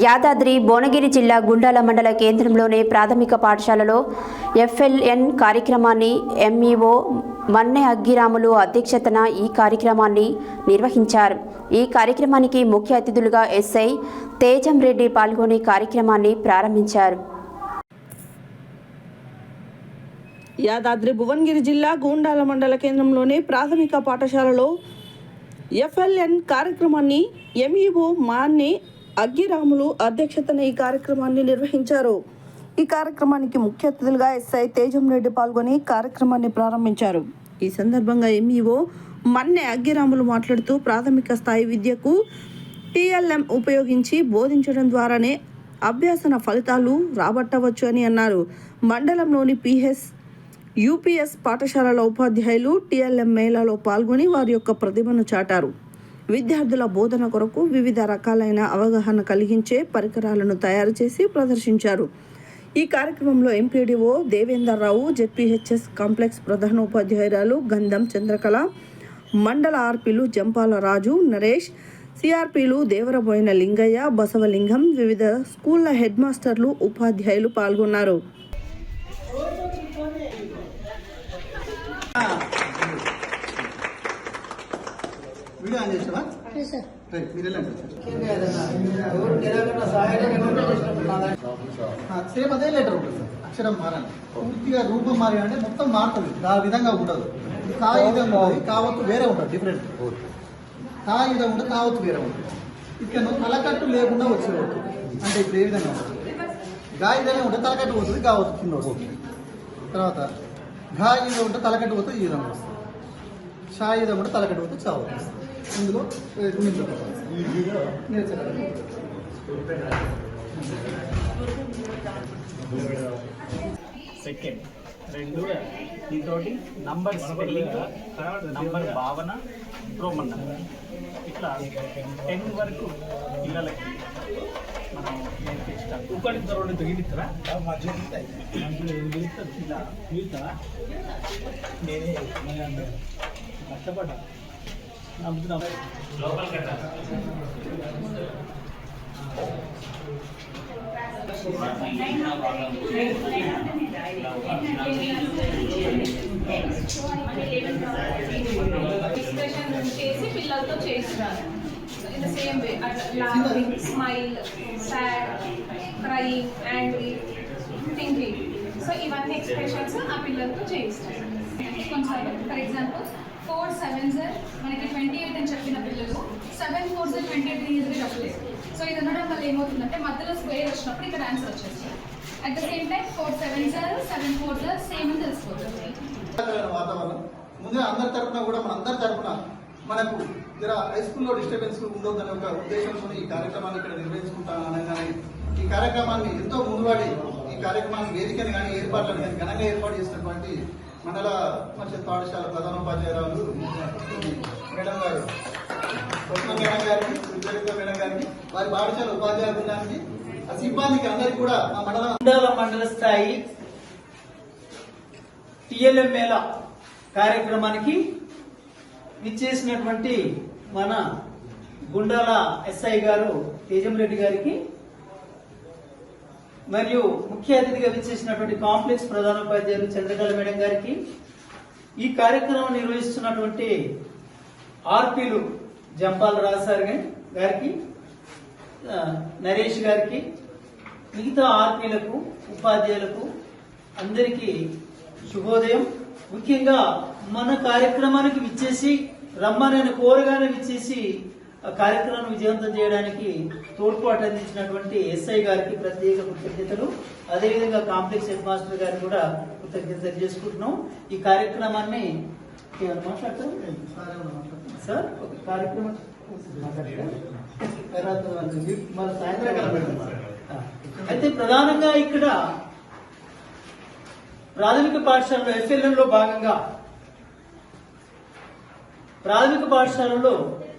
యాదాద్రి భువనగిరి జిల్లా గుండాల మండల కేంద్రంలోని ప్రాథమిక పాఠశాలలో ఎఫ్ఎల్ఎన్ కార్యక్రమాన్ని ఎంఈఓ మన్నె అగ్గిరాములు అధ్యక్షతన ఈ కార్యక్రమాన్ని నిర్వహించారు. ఈ కార్యక్రమానికి ముఖ్య అతిథులుగా ఎస్ఐ తేజం రెడ్డి పాల్గొని కార్యక్రమాన్ని ప్రారంభించారు. యాదాద్రి భువనగిరి జిల్లా గూండాల మండల కేంద్రంలోని ప్రాథమిక పాఠశాలలో ఎఫ్ఎల్ఎన్ కార్యక్రమాన్ని ఎంఈఓ మాన్ని అగ్గిరాములు అధ్యక్షతన ఈ కార్యక్రమాన్ని నిర్వహించారు. ఈ కార్యక్రమానికి ముఖ్య అతిథులుగా ఎస్ఐ తేజం రెడ్డి పాల్గొని కార్యక్రమాన్ని ప్రారంభించారు. ఈ సందర్భంగా ఎంఈఓ మన్నె అగ్గిరాములు మాట్లాడుతూ ప్రాథమిక స్థాయి విద్యకు టీఎల్ఎం ఉపయోగించి బోధించడం ద్వారానే అభ్యాసన ఫలితాలు రాబట్టవచ్చు అని అన్నారు. మండలంలోని పిహెచ్ యూపీఎస్ పాఠశాలల ఉపాధ్యాయులు టీఎల్ఎం మేళాలో పాల్గొని వారి యొక్క ప్రతిభను చాటారు. విద్యార్థుల బోధన కొరకు వివిధ రకాలైన అవగాహన కలిగించే పరికరాలను తయారు చేసి ప్రదర్శించారు. ఈ కార్యక్రమంలో MPDO Devender Rao ZPHS complex ప్రధాన ఉపాధ్యాయురాలు గంధం చంద్రకళ మండల ఆర్పీలు జంపాల రాజు నరేష్ సిఆర్పీలు దేవరబోయిన లింగయ్య బసవలింగం వివిధ స్కూళ్ళ హెడ్ మాస్టర్లు ఉపాధ్యాయులు పాల్గొన్నారు. వీడియో ఆన్ చేసావా రైట్ మీరు వెళ్ళండి. సేమ్ అదే లెటర్ ఉంటుంది సార్ అక్షరం మారాలి. పూర్తిగా రూపం మారి అంటే మొత్తం మారుతుంది ఆ విధంగా ఉండదు. కాగితం కావత్తు వేరే ఉంటుంది డిఫరెంట్ కాగితం ఉంటుంది కావత్తు వేరే ఉంటుంది. ఇక్కడ తలకట్టు లేకుండా వచ్చేది అంటే ఇప్పుడు ఏ విధంగా ఉంటుంది? గాయదనే ఉంటే తలకట్టు పోతుంది కావత్తు కింద వస్తుంది. తర్వాత గాయద ఉంటే తలకట్టు పోతే ఈ విధంగా వస్తుంది. షాయిద కూడా తలకట్టు పోతే చావు వస్తుంది. ఇందులో ఏ, సెకండ్ రెండు దీంతో నంబర్ స్పెల్లింగ్ నంబర్ భావన ప్రోమన్ ఇట్లా టెన్ వరకు పిల్లలకి మనం నేర్పిస్తాం ఒకటి రెండు తగిలిస్తారా? నేనే కష్టపడ్డా. డిస్కషన్ చేసి పిల్లలతో చేస్తున్నారు ఇన్ ద సేమ్ వే అట్లా laughing smile sad crying angry thinking so ఇవన్నీ ఎక్స్ప్రెషన్స్ ఆ పిల్లలతో చేయిస్తారు కొంచెం for example four seven sir. మనకి ట్వంటీ ఎయిట్ అని చెప్పిన పిల్లలు. Seven four sir twenty eight ఈజీగా చెప్పలేదు. సో ఇది ఉండడం వల్ల ఏమవుతుందంటే మధ్యలో స్క్వేర్ వచ్చినప్పుడు ఇక్కడ ఆన్సర్ వచ్చేస్తుంది. At the same time four seven sir seven four sir same అని తెలిసిపోతుంది ఆహ్లాదకరమైన వాతావరణం. ముందుగా అందరి తరపున కూడా మన అందరి తరపున మనకు జర హై స్కూల్లో డిస్టర్బెన్స్ ఉండొద్దనే ఒక ఉద్దేశంతో ఈ కార్యక్రమాన్ని ఇక్కడ నిర్వహించుకుంటాను అనగానే ఈ కార్యక్రమాన్ని ఎంతో ముందువాడి ఈ కార్యక్రమాన్ని వేదికను కానీ ఏర్పాట్లను కానీ ఘనంగా ఏర్పాటు చేసినటువంటి మండల పరిషత్ పాఠశాల ప్రధానోపాధ్యాయురాలు మేడం గారు. కొత్త మేడం గారికి సుచరిత మేడం గారికి వారి పాఠశాల ఉపాధ్యాయుల బృందానికి ఆ సిబ్బందికి అందరికీ కూడా మా మండలం మండల మండల స్థాయి టిఎల్ఎంఏల కార్యక్రమానికి విచ్చేసినటువంటి మన గుండాల ఎస్ఐ గారు తేజం రెడ్డి గారికి మరియు ముఖ్య అతిథిగా విచ్చేసినటువంటి కాంప్లెక్స్ ప్రధానోపాధ్యాయులు చంద్రకళ మేడం గారికి ఈ కార్యక్రమం నిర్వహిస్తున్నటువంటి ఆర్పీలు జంపాల రాజసార్ గారికి నరేష్ గారికి మిగతా ఆర్పీలకు ఉపాధ్యాయులకు అందరికీ శుభోదయం. ముఖ్యంగా మన కార్యక్రమానికి విచ్చేసి రమ్మనని కోరగానే విచ్చేసి కార్యక్రమాన్ని విజయవంతం చేయడానికి తోడ్పాటు అందించినటువంటి ఎస్ఐ గారికి ప్రత్యేక కృతజ్ఞతలు. అదేవిధంగా కాంప్లెక్స్ హెడ్ మాస్టర్ గారికి కూడా కృతజ్ఞతలు తెలియజేసుకుంటున్నాం ఈ కార్యక్రమాన్ని మాట్లాడతారు? సార్ ఒక కార్యక్రమం. అయితే ప్రధానంగా ఇక్కడ ప్రాథమిక పాఠశాలలో ఎఫ్ఎల్ఎం లో భాగంగా ప్రాథమిక పాఠశాలలో